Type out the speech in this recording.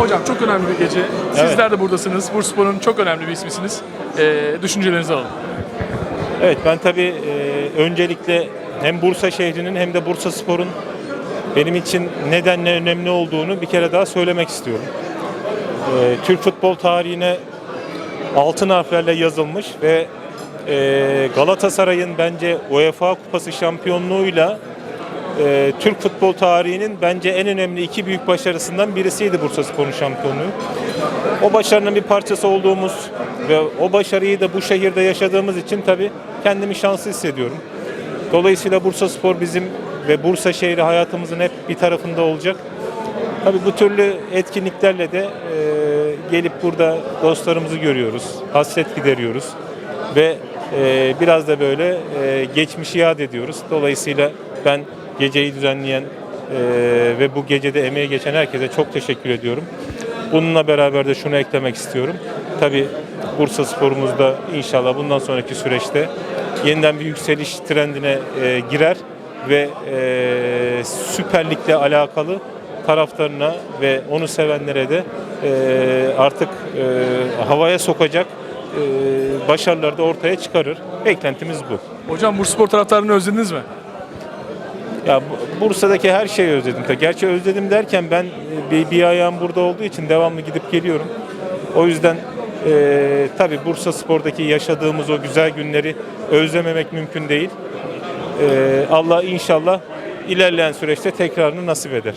Hocam çok önemli bir gece. Sizler de buradasınız. Bursaspor'un çok önemli bir ismisiniz. Ee, düşüncelerinizi alalım. Evet ben tabii e, öncelikle hem Bursa şehrinin hem de Bursa Spor'un benim için nedenle önemli olduğunu bir kere daha söylemek istiyorum. E, Türk futbol tarihine altın harflerle yazılmış ve e, Galatasaray'ın bence UEFA Kupası şampiyonluğuyla e, Türk futbol tarihinin bence en önemli iki büyük başarısından birisiydi Bursa Spor'un şampiyonluğu. O başarının bir parçası olduğumuz ve o başarıyı da bu şehirde yaşadığımız için tabii kendimi şanslı hissediyorum. Dolayısıyla Bursa Spor bizim ve Bursa şehri hayatımızın hep bir tarafında olacak. Tabii bu türlü etkinliklerle de e, gelip burada dostlarımızı görüyoruz, hasret gideriyoruz ve e, biraz da böyle e, geçmişi yad ediyoruz. Dolayısıyla ben geceyi düzenleyen e, ve bu gecede emeği geçen herkese çok teşekkür ediyorum. Bununla beraber de şunu eklemek istiyorum. Tabii Bursa sporumuzda inşallah bundan sonraki süreçte yeniden bir yükseliş trendine e, girer ve e, Süper Lig'le alakalı taraftarına ve onu sevenlere de e, artık e, havaya sokacak e, başarıları da ortaya çıkarır. Beklentimiz bu. Hocam Bursaspor taraftarını özlediniz mi? Ya Bu- Bursa'daki her şeyi özledim. Gerçi özledim derken ben e, bir, bir ayağım burada olduğu için devamlı gidip geliyorum. O yüzden e, tabii Bursa Spor'daki yaşadığımız o güzel günleri özlememek mümkün değil. E, Allah inşallah ilerleyen süreçte tekrarını nasip eder.